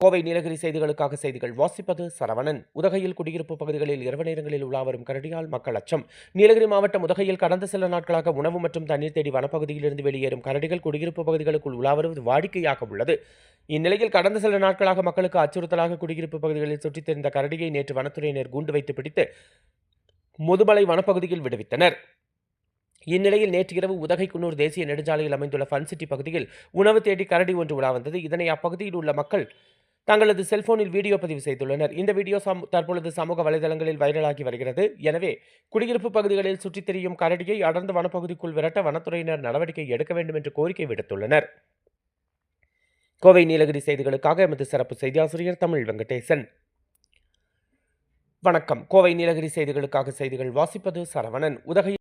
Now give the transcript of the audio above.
கோவை நீலகிரி செய்திகளுக்காக செய்திகள் வாசிப்பது சரவணன். உதகையில் குடியிருப்பு பகுதிகளில் இரவு நேரங்களில் உலாவரும் கரடியால் மக்கள் அச்சம். நீலகிரி மாவட்டம் உதகையில் கடந்த சில நாட்களாக உணவு மற்றும் தண்ணீர் தேடி வனப்பகுதியிலிருந்து வெளியேறும் கரடிகள் குடியிருப்பு பகுதிகளுக்குள் உலாவருவது வாடிக்கையாக உள்ளது. இந்நிலையில் கடந்த சில நாட்களாக மக்களுக்கு அச்சுறுத்தலாக குடியிருப்பு பகுதிகளில் சுற்றித் தெரிந்த கரடியை நேற்று வனத்துறையினர் கூண்டு வைத்து பிடித்து முதுமலை வனப்பகுதியில் விடுவித்தனர். இந்நிலையில் நேற்று இரவு உதகைக்குன்னூர் தேசிய நெடுஞ்சாலையில் அமைந்துள்ள ஃபன் சிட்டி பகுதியில் உணவு தேடி கரடி ஒன்று உலா வந்தது. இதனை அப்பகுதியில் உள்ள மக்கள் தங்களது செல்போனில் வீடியோ பதிவு செய்துள்ளனர். இந்த வீடியோ தற்பொழுது சமூக வலைதளங்களில் வைரலாகி வருகிறது. எனவே குடியிருப்பு பகுதிகளில் சுற்றித் திரியும் கரடியை அடர்ந்த வனப்பகுதிக்குள் விரட்ட வனத்துறையினர் நடவடிக்கை எடுக்க வேண்டும் என்று கோரிக்கை விடுத்துள்ளனர். கோவை நீலகிரி செய்திகளுக்காக எமது சிறப்பு செய்தியாசிரியர் தமிழ் வெங்கடேசன். வணக்கம். கோவை நீலகிரி செய்திகளுக்காக செய்திகள் வாசிப்பது சரவணன். உதகை